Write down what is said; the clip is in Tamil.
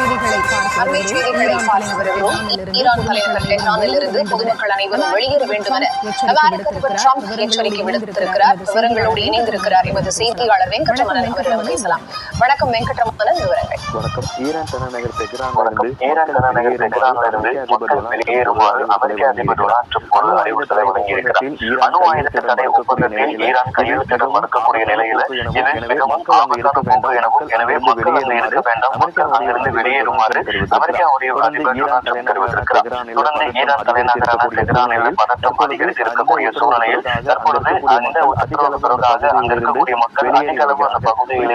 அண்மை செய்திகளை பார்த்து வருகிறோம் ஈரான் தலைநகர் டெஹ்ரானில் இருந்து பொதுமக்கள் அனைவரும் வெளியேற வேண்டும் என அமெரிக்க அதிபர் ட்ரம்ப் எச்சரிக்கை விடுத்திருக்கிறார் விவரங்களோடு இணைந்திருக்கிறார் எமது செய்தியாளர் வெங்கட்ரமணன் அவரிடம் பேசலாம் வணக்கம் வெங்கட்ரமணன் விவரங்கள் வணக்கம். ஈரான் தலைநகர். தெஹ்ரானிலிருந்து ஈரான் தலைநகர் தெஹ்ரானிலிருந்து மக்கள் வெளியேறுமாறு அமெரிக்க அதிபர் டொனால்ட் ட்ரம்ப் ஒரு அறிவுறுத்தலை வழங்கியிருக்கிறார். அணு ஆயுத தடை ஒப்பந்தத்தில் ஈரான் கையெழுத்திட மறுக்கக்கூடிய நிலையில இது மிகவும் ஆபத்தான போக்கு எனவும் எனவே மக்கள் அங்கு இருக்க வேண்டாம். மக்கள் அங்கிருந்து வெளியேறுமாறு அமெரிக்காவுடைய அதிபர் டொனால்ட் ட்ரம்ப் தெரிவித்திருக்கிறார் தொடர்ந்து ஈரான் தலைநகரான தெஹ்ரானில் பதட்டம் அதிகரித்து இருக்கக்கூடிய சூழ்நிலையில் தற்பொழுது அந்த உத்தரவு பிறகாக அங்க இருக்கக்கூடிய மக்கள் அதிக அளவு அந்த பகுதியில்